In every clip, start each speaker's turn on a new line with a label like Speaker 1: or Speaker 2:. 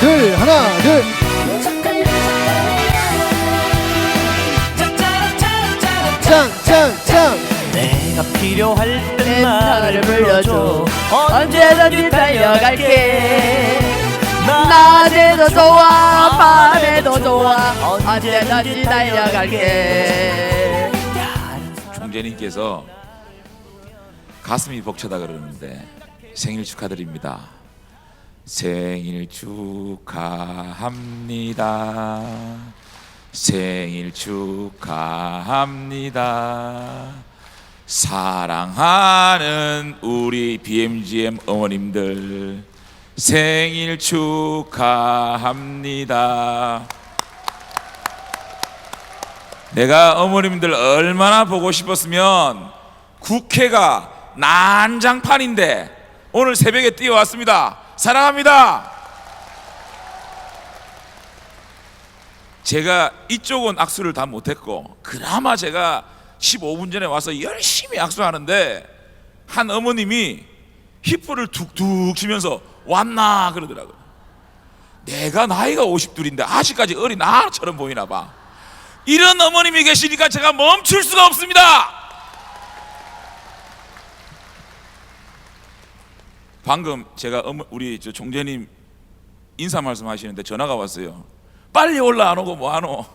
Speaker 1: 둘 하나 둘. 짱짱짱.
Speaker 2: 내가 필요할
Speaker 3: 땐내
Speaker 2: 나를 불러줘.
Speaker 3: 언제든지 달려갈게.
Speaker 2: 낮에도
Speaker 3: 낮에도 좋아 밤에도 좋아. 언제든지 달려갈게.
Speaker 4: 총재님께서 가슴이 벅차다 그러는데 생일 축하드립니다. 생일 축하합니다. 생일 축하합니다. 사랑하는 우리 BMGM 어머님들 생일 축하합니다. 내가 어머님들 얼마나 보고 싶었으면 국회가 난장판인데 오늘 새벽에 뛰어왔습니다. 사랑합니다. 제가 이쪽은 악수를 다 못했고 그나마 제가 15분 전에 와서 열심히 악수하는데 한 어머님이 히프를 툭툭 치면서 왔나 그러더라고요. 내가 나이가 52인데 아직까지 어린 아처럼 보이나 봐. 이런 어머님이 계시니까 제가 멈출 수가 없습니다. 방금 제가 우리 저 종재님 인사 말씀하시는데 전화가 왔어요. 빨리 올라 안 오고 뭐안 오?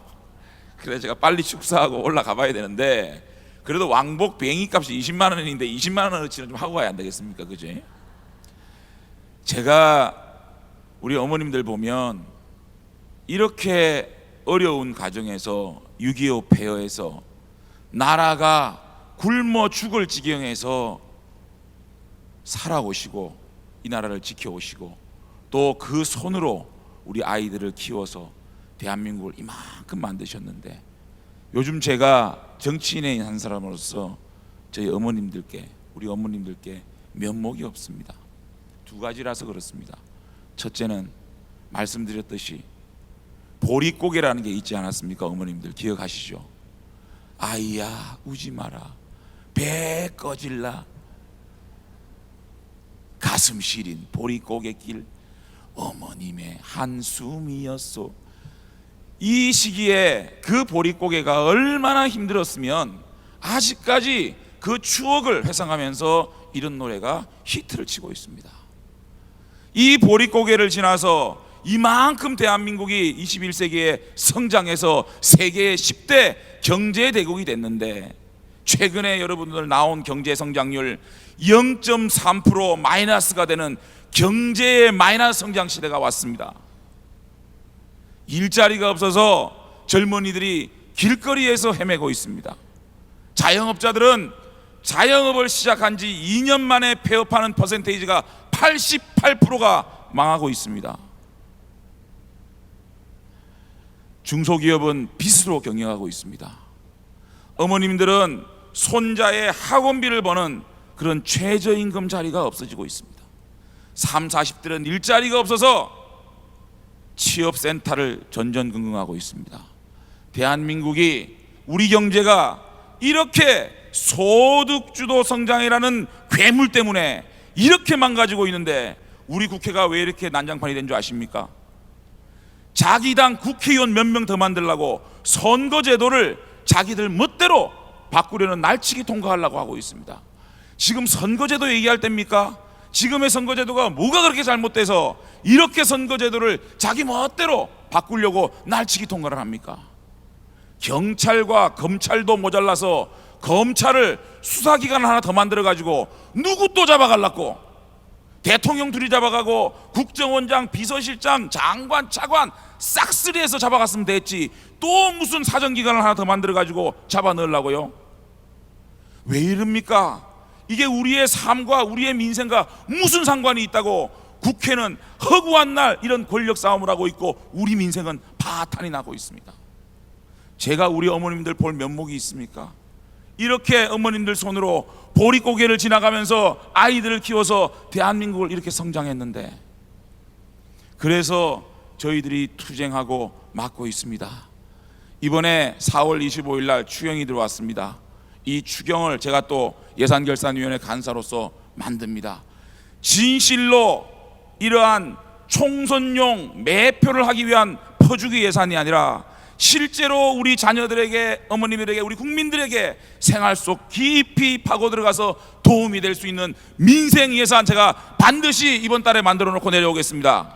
Speaker 4: 그래 제가 빨리 축사하고 올라가 봐야 되는데 그래도 왕복 비행기 값이 20만 원인데 20만 원어치는 좀 하고 가야 안 되겠습니까, 그지? 제가 우리 어머님들 보면 이렇게 어려운 가정에서 6.25 폐허에서 나라가 굶어 죽을 지경에서 살아오시고 이 나라를 지켜오시고 또 그 손으로 우리 아이들을 키워서 대한민국을 이만큼 만드셨는데 요즘 제가 정치인의 한 사람으로서 저희 어머님들께 우리 어머님들께 면목이 없습니다. 두 가지라서 그렇습니다. 첫째는 말씀드렸듯이 보릿고개라는 게 있지 않았습니까? 어머님들 기억하시죠? 아이야 우지 마라 배 꺼질라 가슴 시린 보릿고개 길 어머님의 한숨이었소. 이 시기에 그 보릿고개가 얼마나 힘들었으면 아직까지 그 추억을 회상하면서 이런 노래가 히트를 치고 있습니다. 이 보릿고개를 지나서 이만큼 대한민국이 21세기에 성장해서 세계의 10대 경제 대국이 됐는데 최근에 여러분들 나온 경제 성장률 0.3% 마이너스가 되는 경제의 마이너스 성장 시대가 왔습니다. 일자리가 없어서 젊은이들이 길거리에서 헤매고 있습니다. 자영업자들은 자영업을 시작한 지 2년 만에 폐업하는 퍼센테이지가 88%가 망하고 있습니다. 중소기업은 빚으로 경영하고 있습니다. 어머님들은 손자의 학원비를 버는 그런 최저임금 자리가 없어지고 있습니다. 3, 40대는 일자리가 없어서 취업센터를 전전긍긍하고 있습니다. 대한민국이 우리 경제가 이렇게 소득주도 성장이라는 괴물 때문에 이렇게 망가지고 있는데 우리 국회가 왜 이렇게 난장판이 된 줄 아십니까? 자기 당 국회의원 몇 명 더 만들려고 선거제도를 자기들 멋대로 바꾸려는 날치기 통과하려고 하고 있습니다. 지금 선거제도 얘기할 때입니까? 지금의 선거제도가 뭐가 그렇게 잘못돼서 이렇게 선거제도를 자기 멋대로 바꾸려고 날치기 통과를 합니까? 경찰과 검찰도 모자라서 검찰을 수사기관 하나 더 만들어 가지고 누구 또 잡아갈라고 대통령 둘이 잡아가고 국정원장 비서실장 장관 차관 싹쓸이해서 잡아갔으면 됐지. 또 무슨 사정기관을 하나 더 만들어 가지고 잡아 넣으려고요? 왜 이럽니까? 이게 우리의 삶과 우리의 민생과 무슨 상관이 있다고? 국회는 허구한 날 이런 권력 싸움을 하고 있고 우리 민생은 파탄이 나고 있습니다. 제가 우리 어머님들 볼 면목이 있습니까? 이렇게 어머님들 손으로 보릿고개를 지나가면서 아이들을 키워서 대한민국을 이렇게 성장했는데 그래서 저희들이 투쟁하고 막고 있습니다. 이번에 4월 25일 날 추경이 들어왔습니다. 이 추경을 제가 또 예산결산위원회 간사로서 만듭니다. 진실로 이러한 총선용 매표를 하기 위한 퍼주기 예산이 아니라 실제로 우리 자녀들에게 어머님들에게 우리 국민들에게 생활 속 깊이 파고 들어가서 도움이 될 수 있는 민생 예산 제가 반드시 이번 달에 만들어 놓고 내려오겠습니다.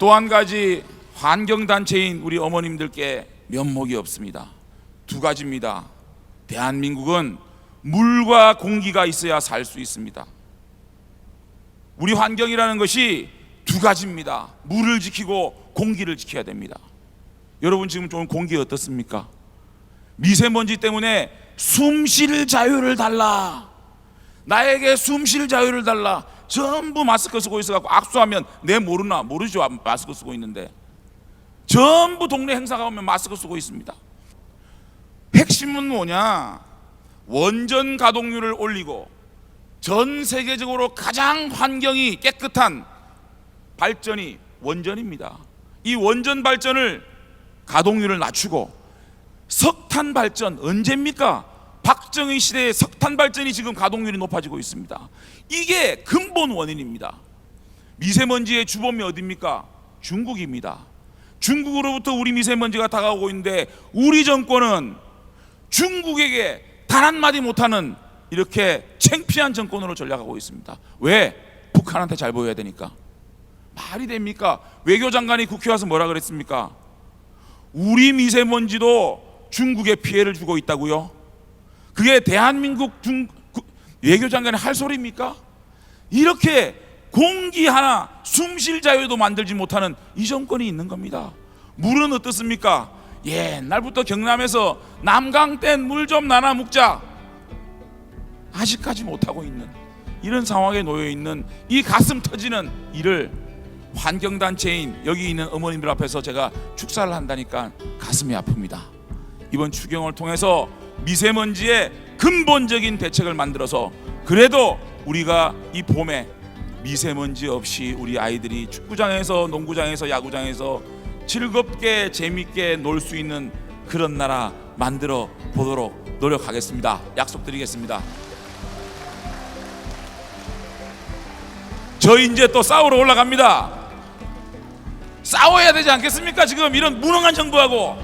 Speaker 4: 또 한 가지 환경 단체인 우리 어머님들께 면목이 없습니다. 두 가지입니다. 대한민국은 물과 공기가 있어야 살 수 있습니다. 우리 환경이라는 것이 두 가지입니다. 물을 지키고 공기를 지켜야 됩니다. 여러분 지금 좀 공기 어떻습니까? 미세먼지 때문에 숨 쉴 자유를 달라. 나에게 숨 쉴 자유를 달라. 전부 마스크 쓰고 있어갖고 악수하면 내 모르나 모르죠 마스크 쓰고 있는데 전부 동네 행사가 오면 마스크 쓰고 있습니다. 핵심은 뭐냐? 원전 가동률을 올리고 전 세계적으로 가장 환경이 깨끗한 발전이 원전입니다. 이 원전 발전을 가동률을 낮추고 석탄 발전 언제입니까? 박정희 시대의 석탄 발전이 지금 가동률이 높아지고 있습니다. 이게 근본 원인입니다. 미세먼지의 주범이 어디입니까? 중국입니다. 중국으로부터 우리 미세먼지가 다가오고 있는데 우리 정권은 중국에게 단 한마디 못하는 이렇게 창피한 정권으로 전략하고 있습니다. 왜? 북한한테 잘 보여야 되니까. 말이 됩니까? 외교장관이 국회 와서 뭐라 그랬습니까? 우리 미세먼지도 중국에 피해를 주고 있다고요? 그게 대한민국 중 구- 외교장관이 할 소리입니까? 이렇게 공기 하나 숨쉴 자유도 만들지 못하는 이 정권이 있는 겁니다. 물은 어떻습니까? 옛날부터 경남에서 남강댐 물좀 나눠 묵자. 아직까지 못하고 있는 이런 상황에 놓여 있는 이 가슴 터지는 일을 환경단체인 여기 있는 어머님들 앞에서 제가 축사를 한다니까 가슴이 아픕니다. 이번 추경을 통해서 미세먼지의 근본적인 대책을 만들어서 그래도 우리가 이 봄에 미세먼지 없이 우리 아이들이 축구장에서 농구장에서 야구장에서 즐겁게 재밌게 놀 수 있는 그런 나라 만들어 보도록 노력하겠습니다. 약속드리겠습니다. 저 이제 또 싸우러 올라갑니다. 싸워야 되지 않겠습니까? 지금 이런 무능한 정부하고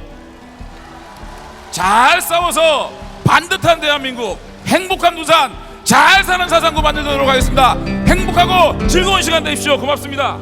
Speaker 4: 잘 싸워서 반듯한 대한민국, 행복한 부산, 잘 사는 사상구 만들도록 하겠습니다. 행복하고 즐거운 시간 되십시오. 고맙습니다.